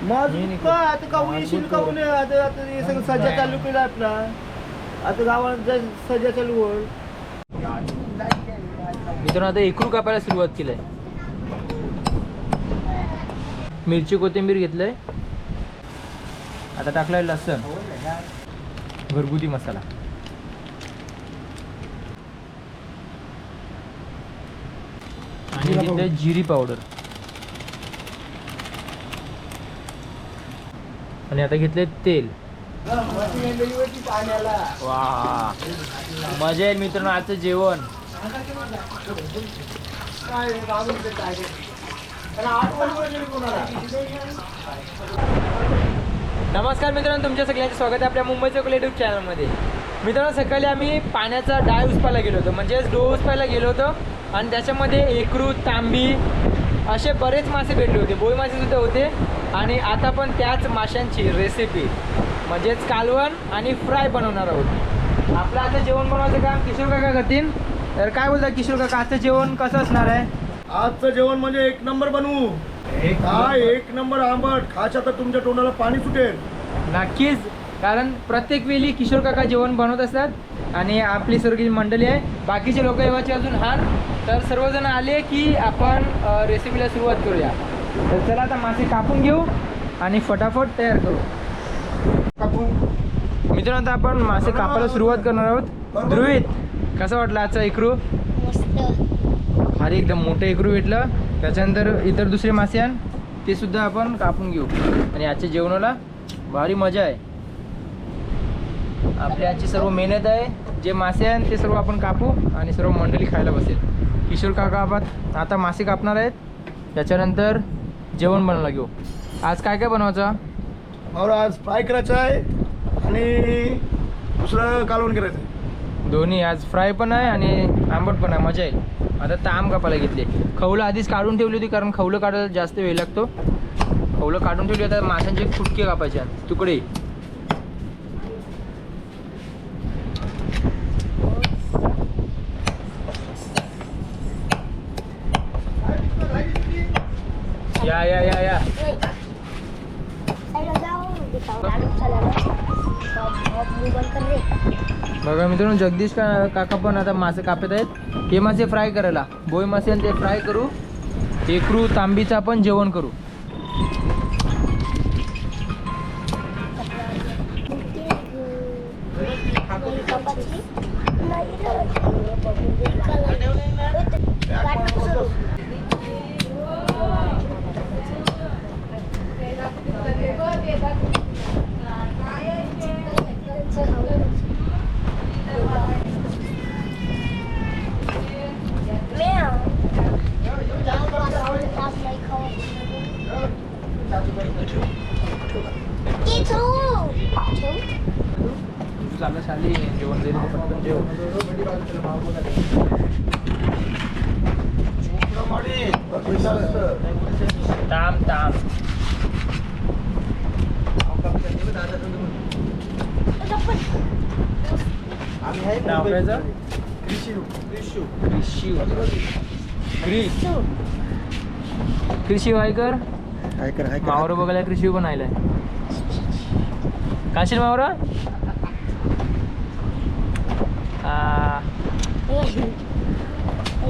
मग का आता का येशील का ऊन आहे? आता आता हे सगळं सज्जा चालू केला आपला. आता गावात जा- सज्जा चालू होईल. मित्रांनो आता एकरू कापायला सुरुवात केलंय. मिरची कोथिंबीर घेतलंय. आता टाकलाय लसण. घरगुती मसाला. आणि घेतलंय जिरी पावडर. आणि आता घेतले तेल. वा. मजा येईल मित्रांनो आजचं जेवण. नमस्कार मित्रांनो तुमच्या सगळ्यांचं स्वागत आहे आपल्या मुंबईच्या युट्यूब चॅनलमध्ये मित्रांनो सकाळी आम्ही पाण्याचा डाय उचपायला गेलो होतो. म्हणजेच डो उचपायला गेलो होतो. आणि त्याच्यामध्ये एकरू तांबी असे बरेच मासे भेटले होते. बोई मासे सुद्धा होते. आणि आता पण त्याच माशांची रेसिपी म्हणजेच कालवण आणि फ्राय बनवणार आहोत. आपलं आता जेवण बनवायचं काम किशोर काका करतील. तर काय बोलता किशोर काका आजचं जेवण कसं असणार आहे? आजचं जेवण म्हणजे एक नंबर बनवू. काय एक नंबर आंबट. खायच्या तर तुमच्या तोंडाला पाणी सुटेल. नक्कीच. कारण प्रत्येक वेळी किशोर काका जेवण बनवत असतात आणि आपली सर्व मंडळी आहे. बाकीचे लोक येवाचे अजून हार. तर सर्वजण आले की आपण रेसिपीला सुरुवात करूया. तर चला आता मासे कापून घेऊ आणि फटाफट तयार करू. मित्रांनो आता आपण मासे कापायला सुरुवात करणार आहोत. ध्रुवित कसं वाटलं आजचा इकरू मस्त. भारी एकदम मोठं इकरू भेटलं. त्याच्यानंतर इतर दुसरे मासे आण. ते सुद्धा आपण कापून घेऊ. आणि आजच्या जेवणाला भारी मजा आहे. आपली आजची सर्व मेहनत आहे. जे मासे आहे ते सर्व आपण कापू आणि सर्व मंडळी खायला बसेल. किशोर काका आपण आता मासे कापणार आहेत. त्याच्यानंतर जेवण बनवायला घेऊ. आज काय काय बनवायचं? मला आज फ्राय करायचं आहे आणि दुसरं कालवण करायचं आहे. दोन्ही. आज फ्राय पण आहे आणि आंबट पण आहे. मजा येईल. आता ताम कापायला घेतले. खवलं आधीच काढून ठेवली होती कारण खवलं काढायला जास्त वेळ लागतो. खवलं काढून ठेवली आता माशांचे फुटके कापायचे तुकडे या या या या साईडला जाऊ दिखाऊ लाडू चालायला मोबाईल कर रे बघा मित्रांनो जगदीश का काका पण आता मासे कापत आहेत. हे मासे फ्राय करायला. बोय मासे आणि ते फ्राय करू. एकरू तांबीचं पण जेवण करू चाललं शाली जेवण जाईल पटकन जेव ताम ताम नाव काय क्रिश क्रिशिव ऐकर मावरं बघायला क्रिशिव पण आलाय काशील मावरा?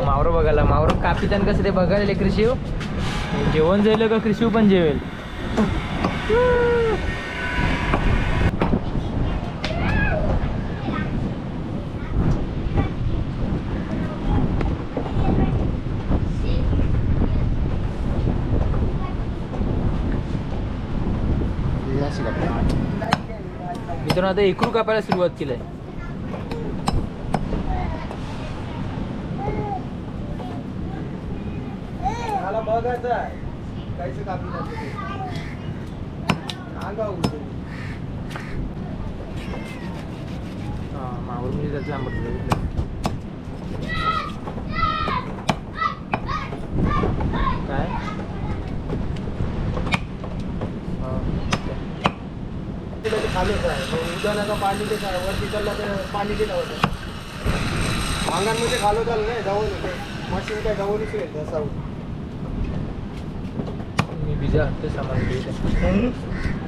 मावरं बघायला. मावरं कापितान कसं ते बघायला क्रिशिव जेवण जाईल का क्रिशिव पण जेवेल? मित्रांनो आता एकरू कापायला सुरुवात केलंय. आहे. मावळ म्हणजे त्याचं आंबट झालं. काय हा. नका पाणी ते काय वरती चालला तर पाणी ते लावतं अंगांमध्ये खालो चाललं नाही जाऊन मशीन काय येईल पिझ्झा हटचं सामान.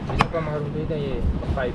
पिझ्झा का मारून घेत ये पाईप?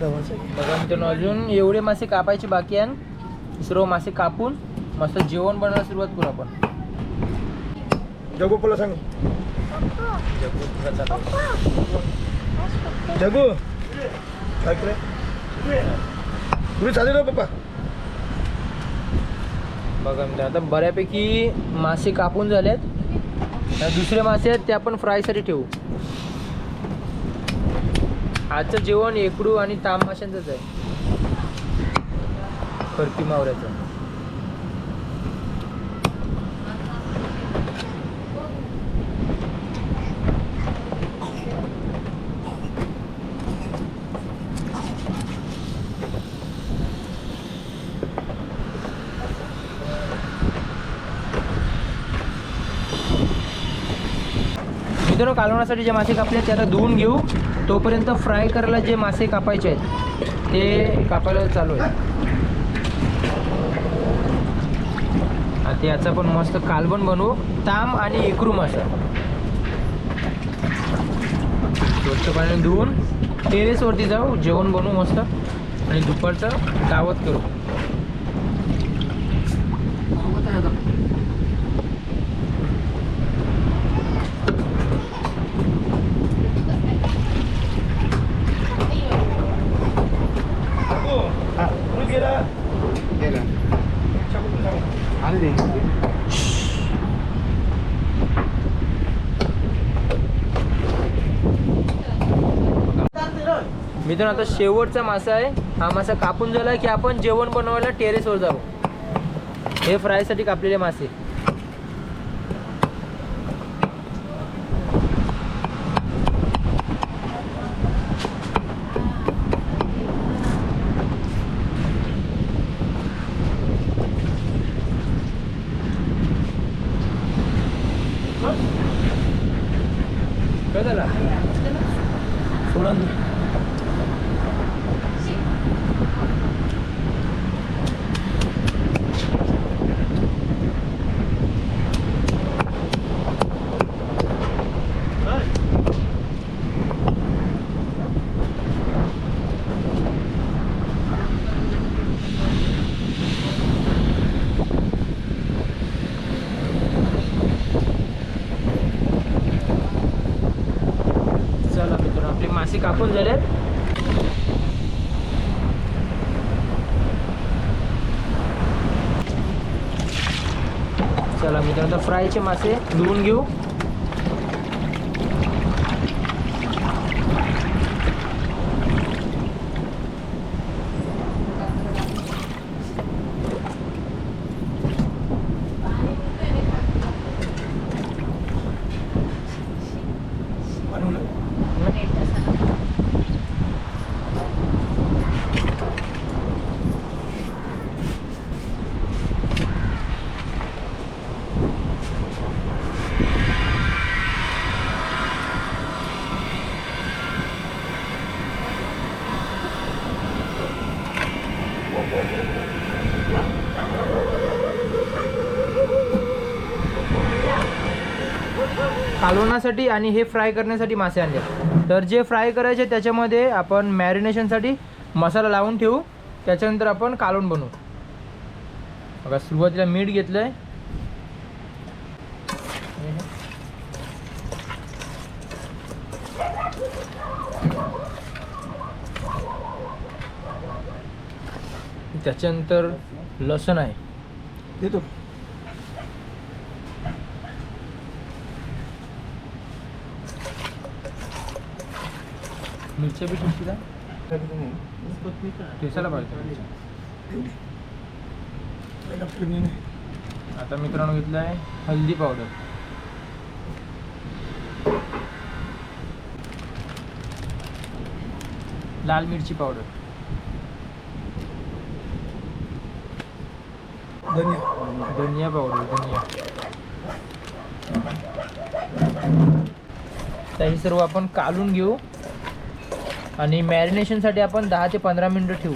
बघा मित्रांनो अजून एवढे मासे कापायचे बाकी आहे. सर्व मासे कापून मस्त जेवण बनवायला सुरुवात करू आपण. जगू तुला सांग. जगू. तुम्ही चालेल पप्पा. बघा मित्रांनो आता बऱ्यापैकी मासे कापून झालेत. दुसरे मासे आहेत ते आपण फ्रायसाठी ठेवू. आजचं जेवण एकडू आणि ताम माशांचंच आहे. खरकी मावऱ्याचं. मित्रांनो कालवण्यासाठी जे मासे कापले ते आता धुवून घेऊ. तोपर्यंत फ्राय करायला जे मासे कापायचे आहेत ते कापायला चालू आहे आता याचा पण मस्त कालवण बनवू. ताम आणि एकरू मासा. स्वच्छ पाण्याने धुवून टेरेसवरती जाऊ जेवण बनवू मस्त. आणि दुपारचं दावत करू हा तुम्ही गेला इथून आता शेवटचा मासा आहे. हा मासा कापून झाला की आपण जेवण बनवायला टेरेसवर जाऊ. हे फ्रायसाठी कापलेले मासे काय झाला सोडा ना. चला मित्रांनो कापून झालेत. चला मित्रांनो आता फ्रायचे मासे धुवून घेऊ. कालवण्यासाठी आणि हे फ्राय करण्यासाठी मासे आणले. तर जे फ्राय करायचे त्याच्यामध्ये आपण मॅरिनेशनसाठी मसाला लावून ठेवू. त्याच्यानंतर आपण कालवण बनवू. बघा सुरुवातीला मीठ घेतलं आहे त्याच्यानंतर लसण आहे. देतो. मिरच्या बी ठेवशील ठेसायला पाहिजे आता मित्रांनो घेतलं आहे हल्दी पावडर. लाल मिरची पावडर. धनिया पावडर धनिया. तर हे सर्व आपण कालून घेऊ. आणि मॅरिनेशनसाठी आपण दहा ते पंधरा मिनटं ठेवू.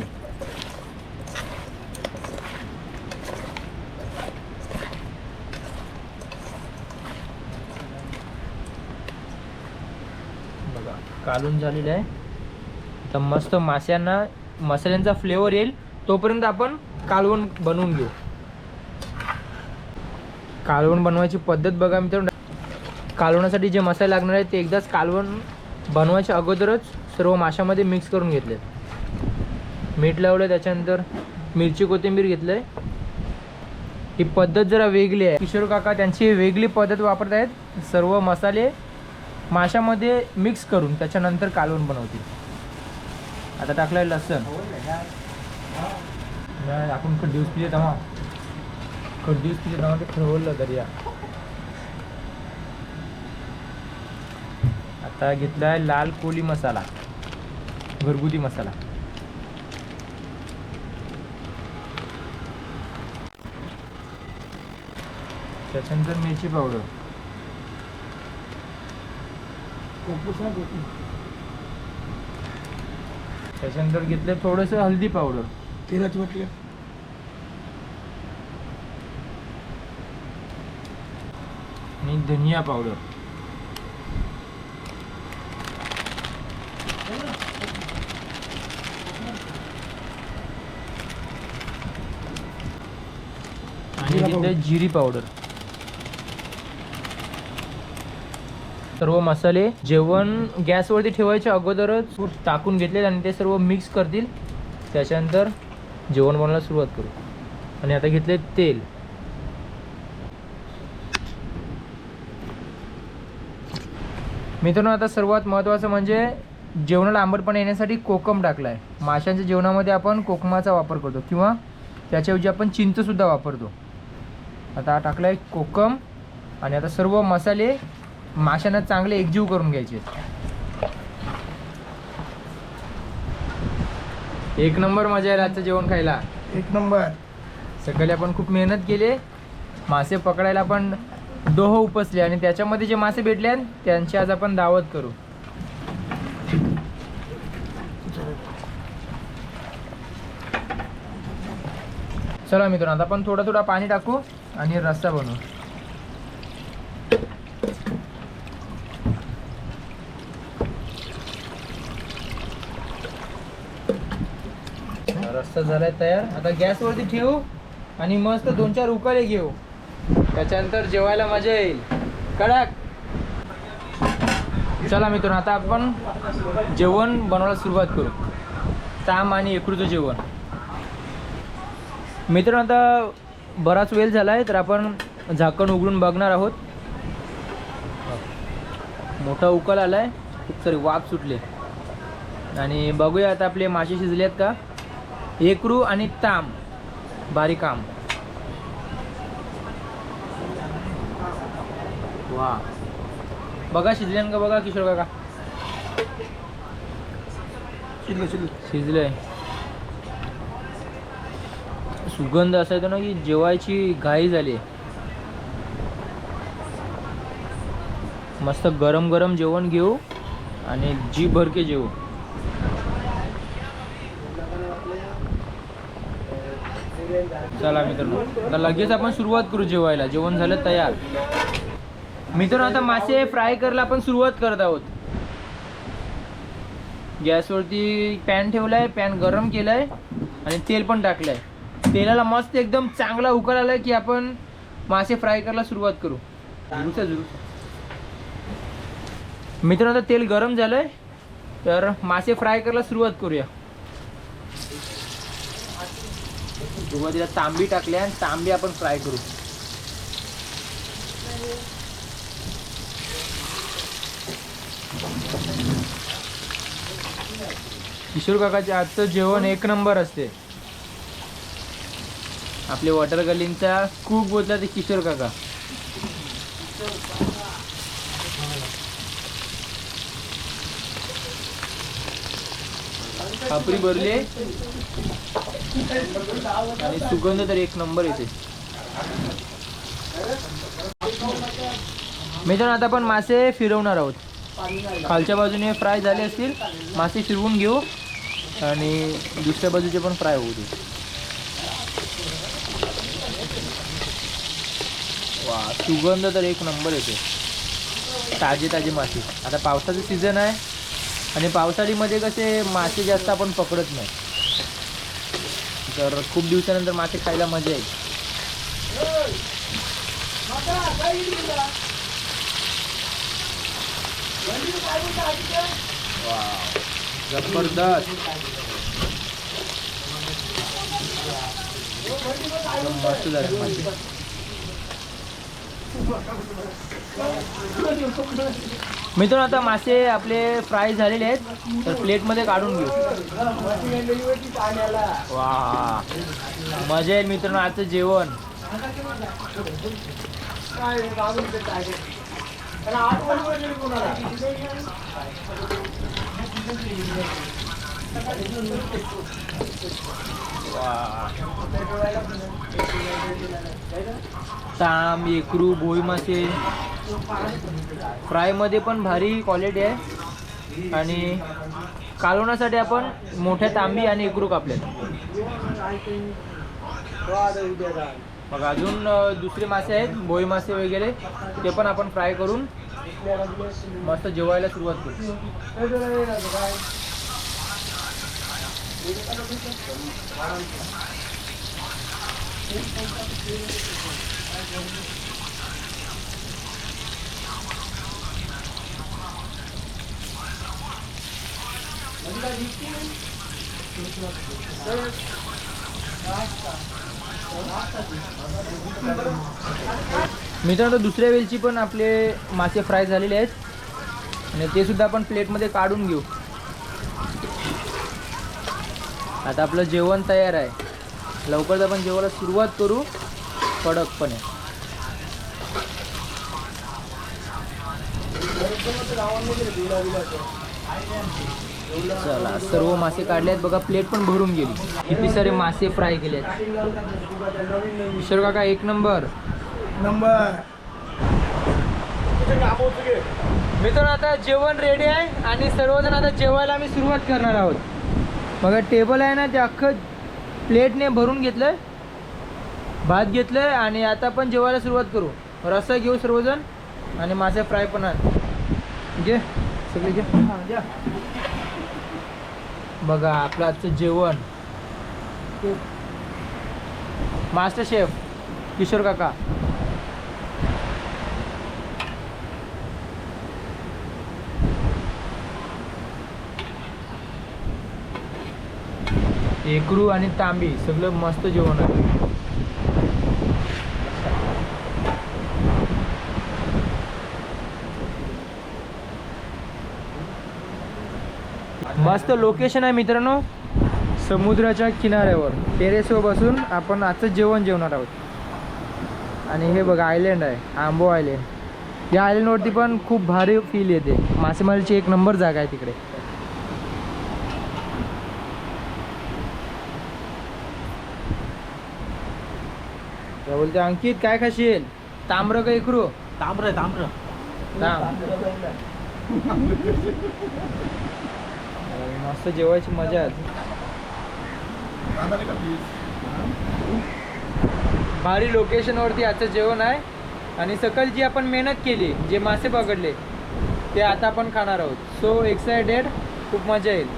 बघा कालून झालेलं आहे. तर मस्त माश्यांना मसाल्यांचा फ्लेवर येईल. तोपर्यंत आपण कालवण बनवून घेऊ. कालवण बनवायची पद्धत बघा मित्रांनो. कालवणासाठी जे मसाले लागणार आहेत ते एकदाच कालवण बनवायच्या अगोदरच सर्व माशामध्ये मिक्स करून घेतले. मीठ लावलं त्याच्यानंतर मिरची कोथिंबीर घेतलं आहे ही पद्धत जरा वेगळी आहे. किशोर काका त्यांची वेगळी पद्धत वापरत आहेत सर्व मसाले माशामध्ये मिक्स करून त्याच्यानंतर कालवण बनवतील. आता टाकलं आहे लसण. नाही आपण कट पिजे पिले तेव्हा पिजे दिवस ते ठरवलं तरी या आता घेतला आहे लाल कोली मसाला. घरगुती मसाला. त्याच्यानंतर मिरची पावडर. त्याच्यानंतर घेतलं थोडंसं हल्दी पावडर. तेलाची म्हटलं आणि धनिया पावडर. घेतलं पावडर. जिरी पावडर सर्व मसाले जेवण गॅसवरती ठेवायच्या अगोदरच टाकून घेतले आणि ते सर्व मिक्स करतील. त्याच्यानंतर जेवण बनवायला सुरुवात करू. आणि आता घेतले तेल. मित्रांनो आता सर्वात महत्त्वाचं म्हणजे जेवणाला आंबटपणा येण्यासाठी कोकम टाकला आहे माशांच्या जेवणामध्ये आपण कोकमाचा वापर करतो किंवा त्याच्याऐवजी आपण चिंचसुद्धा वापरतो. आता टाकला आहे कोकम आणि आता सर्व मसाले माशांना चांगले एकजीव करून घ्यायचे. एक नंबर मजा येईल आजचं जेवण खायला. एक नंबर. सकाळी आपण खूप मेहनत केली. मासे पकडायला आपण डोह उपसले आणि त्याच्यामध्ये जे मासे भेटले त्यांची आज आपण दावत करू. चला मित्रांनो आता आपण थोडा थोडा पाणी टाकू. आणि रस्सा बनवू. रस्ता झालाय तयार. आता गॅसवरती ठेवू आणि मस्त दोन चार उकळे घेऊ. त्याच्यानंतर जेवायला मजा येईल. कडक. चला मित्रांनो आता आपण जेवण बनवायला सुरुवात करू. ताम आणि एकरूचं जेवण. मित्रांनो आता बराच वेळ झाला आहे तर आपण झाकण उघडून बघणार आहोत. मोठा उकल आला आहे खूप सारे वाफ सुटले. आणि बघूया आता आपले मासे शिजले आहेत का? एकरू आणि ताम बारीक आम. वा. बघा शिजले का बघा किशोर काका? शिजलं शिजलं. शिजलंय सुगंध असा येतो ना की जेवायची घाई झाली. मस्त गरम गरम जेवण घेऊ आणि जी भरके जेवू. चला मित्रांनो आता लगेच आपण सुरुवात करू जेवायला. जेवण झालं तयार. मित्रांनो आता मासे फ्राय करायला आपण सुरुवात करत आहोत. गॅसवरती पॅन ठेवलाय पॅन गरम केलाय आणि तेल पण टाकलंय. तेलाला मस्त एकदम चांगला उकळ आलाय की आपण मासे फ्राय करायला सुरुवात करू. मित्रांनो तेल गरम झालंय तर मासे फ्राय करायला सुरुवात करूया. सुरुवातीला तांबी टाकली आणि तांबी आपण फ्राय करू. किशोर काकाच्या आजचं जेवण एक नंबर असते. आपले वॉटर गलींचा खूप बोलतात ते किशोर काका. खापरी भरली. आणि सुगंध तर एक नंबर येते. मित्रांनो आता आपण मासे फिरवणार आहोत. खालच्या बाजूने फ्राय झाले असतील. मासे फिरवून घेऊ. आणि दुसऱ्या बाजूचे पण फ्राय होऊ दे. वा सुगंध तर एक नंबर येते. ताजे ताजे मासे आता पावसाचं सीझन आहे आणि पावसाळीमध्ये कसे मासे जास्त आपण पकडत नाही. तर खूप दिवसानंतर मासे खायला मजा येईल. वाव, जबरदस्त. मस्त झालं मासे. मित्रांनो आता मासे आपले फ्राय झालेले आहेत. तर प्लेटमध्ये काढून घेऊ. वा मजा येईल मित्रांनो आजचं जेवण. ताम एकरू भोई मासे फ्रायमध्ये पण भारी क्वालिटी आहे. आणि कालवण्यासाठी आपण मोठ्या तांबी आणि एकरू कापले मग अजून दुसरे मासे आहेत भोई मासे वगैरे. ते पण आपण फ्राय करून मस्त जेवायला सुरुवात करू. मित्रांनो दुसऱ्या वेलची पण आपले मासे फ्राय झालेले आहेत. आणि ते सुद्धा आपण प्लेटमध्ये काढून घेऊ. आता आपलं जेवण तयार आहे. लवकरच आपण जेवायला सुरुवात करू कडकपणे. चला सर्व मासे काढले आहेत बघा प्लेट पण भरून गेली. किती सारे मासे फ्राय केले आहेत किशोर काका एक नंबर. नंबर. मित्रांनो आता जेवण रेडी आहे आणि सर्वजण आता जेवायला आम्ही सुरुवात करणार आहोत. बघा टेबल आहे ना ते अख्खं प्लेटने भरून घेतलंय. भात घेतलंय आणि आता पण जेवायला सुरुवात करू. रस्सा घेऊ सर्वजण आणि मासे फ्राय पण आण. घे सगळे घे. बघा आपलं आजचं जेवण. मास्टर शेफ किशोर काका. एकरू आणि तांबी सगळं मस्त जेवण आहे. मस्त लोकेशन आहे मित्रांनो समुद्राच्या किनाऱ्यावर. टेरेसवर बसून आपण आजचं जेवण जेवणार आहोत. आणि हे बघा आयलँड आहे आंबो आयलँड या आयलंडवरती पण खूप भारी फील येते. मासेमारीची एक नंबर जागा आहे तिकडे. बोलते अंकित काय खाशील? तांबर का इकरू तांबर तांबर. तांब. मस्त जेवायची मजा आहे. भारी लोकेशनवरती आजचं जेवण आहे. आणि सकाळी जी आपण मेहनत केली जे मासे पकडले ते आता आपण खाणार आहोत. सो एक्सायटेड खूप मजा येईल.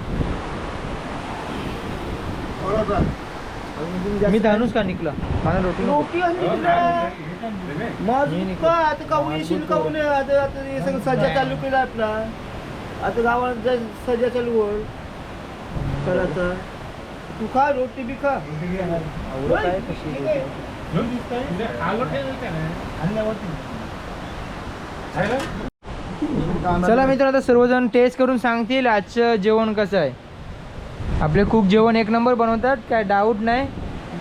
मी धानुष का निघला मला रोटी. रोटी मग आता काहून येशील काहून आता आता हे सगळं सध्या चालू केलं आपला. आता गावात जा- सध्या चालू होईल. करायचं तू खा रोटी बी खा. एवढं काय कशी चला मित्र आता सर्वजण टेस्ट करून सांगतील आजचं जेवण कसं आहे. आपले खूप जेवण एक नंबर बनवतात काय डाऊट नाही.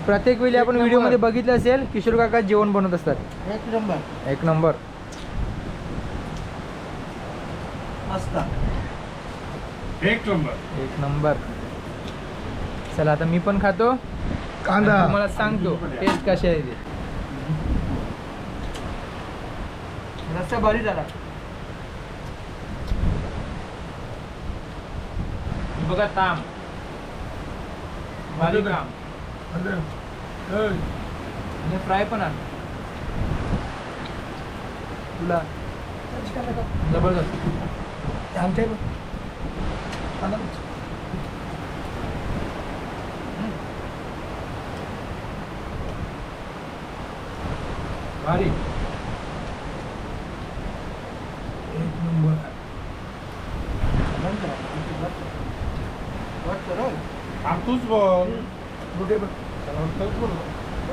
प्रत्येक वेळी आपण व्हिडिओमध्ये. बघितलं असेल किशोर काका जेवण बनवत असतात. एक नंबर. एक नंबर. एक नंबर. एक नंबर. चला आता मी पण खातो. कांदा. तुम्हाला सांगतो टेस्ट कशी आहे ते. रस्ता भारी झाला. बघा ताम काम आणि फ्राय पण आण. तुला. जबरदस्त. आमच्या भारी एक नंबर आम तूच बोल.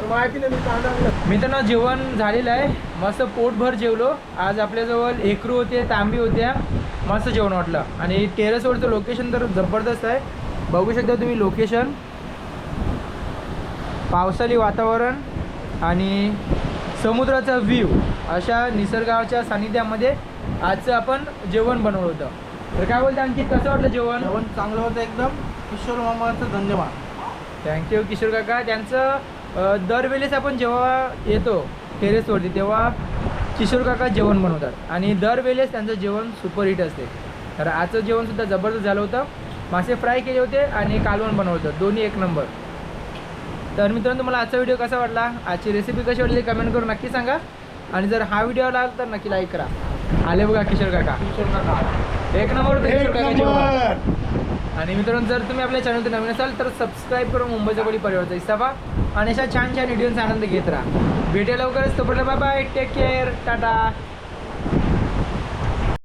माहिती नाही मी कांदा मित्रांनो जेवण झालेलं आहे. मस्त पोटभर जेवलो. आज आपल्याजवळ एकरू होते तांबी होत्या. मस्त जेवण वाटलं. आणि टेरेसवरचं लोकेशन तर जबरदस्त आहे. बघू शकता तुम्ही लोकेशन पावसाळी वातावरण आणि समुद्राचा व्ह्यू अशा निसर्गाच्या सानिध्यामध्ये आजचं आपण जेवण बनवलं होतं. तर काय बोलतं आणखी? कसं वाटलं जेवण? जेवण चांगलं होतं एकदम. किशोर मामाचं धन्यवाद. थँक्यू किशोर काका. त्यांचं दरवेळेस आपण जेव्हा येतो टेरेसवरती तेव्हा किशोर काका जेवण बनवतात. आणि दरवेळेस त्यांचं जेवण सुपरहिट असते. तर आजचं जेवणसुद्धा जबरदस्त झालं होतं. मासे फ्राय केले होते आणि कालवण बनवलं होतं. दोन्ही एक नंबर. तर मित्रांनो तुम्हाला आजचा व्हिडिओ कसा वाटला? आजची रेसिपी कशी वाटली? कमेंट करून नक्की सांगा. आणि जर हा व्हिडिओ आला तर नक्की लाईक करा. आले बघा किशोर काका. किशोर काका. एक नंबर एक आणि मित्रांनो जर तुम्ही आपल्या चॅनलवर नवीन असाल तर सबस्क्राईब करून मुंबईच्या कोली परिवारचा हिस्सा व्हा आणि अशा छान छान व्हिडिओचा आनंद घेत राहा. भेटेल लवकरच. तोपर्यंत bye bye take care tata